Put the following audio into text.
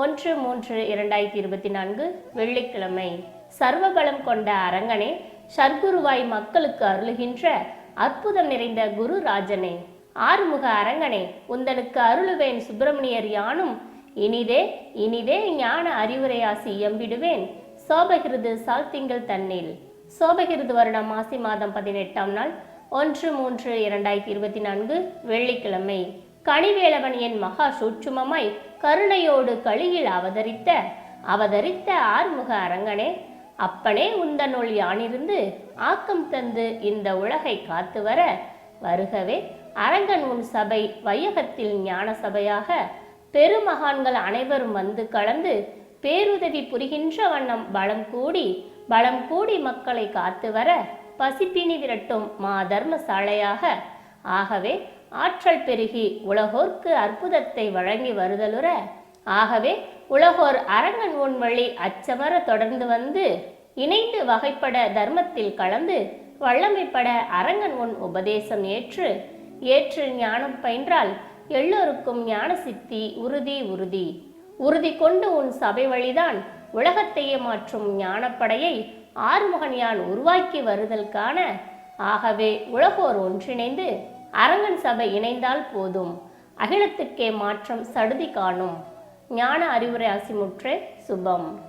ஒன்று மூன்று இரண்டாயிரத்தி இருபத்தி நான்கு வெள்ளிக்கிழமை. சர்வபலம் கொண்ட அரங்கனே சர்க்குருவாய் மக்களுக்கு அருளுகின்ற அற்புதம் நிறைந்த குரு ராஜனே. ஆறுமுக அரங்கனே உந்தனுக்கு அருளுவேன் சுப்பிரமணியர் யானும். இனிதே இனிதே ஞான அறிவுரையாசி எம்பிடுவேன் சோபகிருது சால்திங்கள் தன்னில். சோபகிருது வருடம் மாசி மாதம் பதினெட்டாம் நாள் ஒன்று மூன்று இரண்டாயிரத்தி இருபத்தி நான்கு வெள்ளிக்கிழமை. கனிவேலவன் என் மகா சூட்சுமமாய் கருணையோடு கழியில் அவதரித்த அவதரித்த ஆறுமுக அரங்கனே அப்பனே உந்தனுள் யானிருந்து ஆக்கம் தந்து இந்த உலகை காத்து வர வருகவே அரங்கன் உன் சபை வையகத்தில் ஞான சபையாக பெருமகான்கள் அனைவரும் வந்து கலந்து பேருதவி புரிகின்ற வண்ணம் பலம் கூடி பலம் கூடி மக்களை காத்து வர பசிப்பினி விரட்டும் மா தர்மசாலையாக ஆகவே ஆற்றல் பெருகி உலகோர்க்கு அற்புதத்தை வழங்கி வருதலுற. ஆகவே உலகோர் அரங்கன் உன் வழி அச்சமர தொடர்ந்து வந்து இணைந்து வகைப்பட தர்மத்தில் கலந்து வல்லமைப்பட அரங்கன் உன் உபதேசம் ஏற்று. ஏற்று ஞானம் பயின்றால் எல்லோருக்கும் ஞான சித்தி உறுதி உறுதி. உறுதி கொண்டு உன் சபை வழிதான் உலகத்தையே மாற்றும் ஞானப்படையை ஆறுமுகன் யான் உருவாக்கி வருதல் காண. ஆகவே உலகோர் ஒன்றிணைந்து அரங்கன் சபை இணைந்தால் போதும். அகிலத்துக்கே மாற்றம் சடுதி காணும். ஞான அறிவுரை அசிமுற்று சுபம்.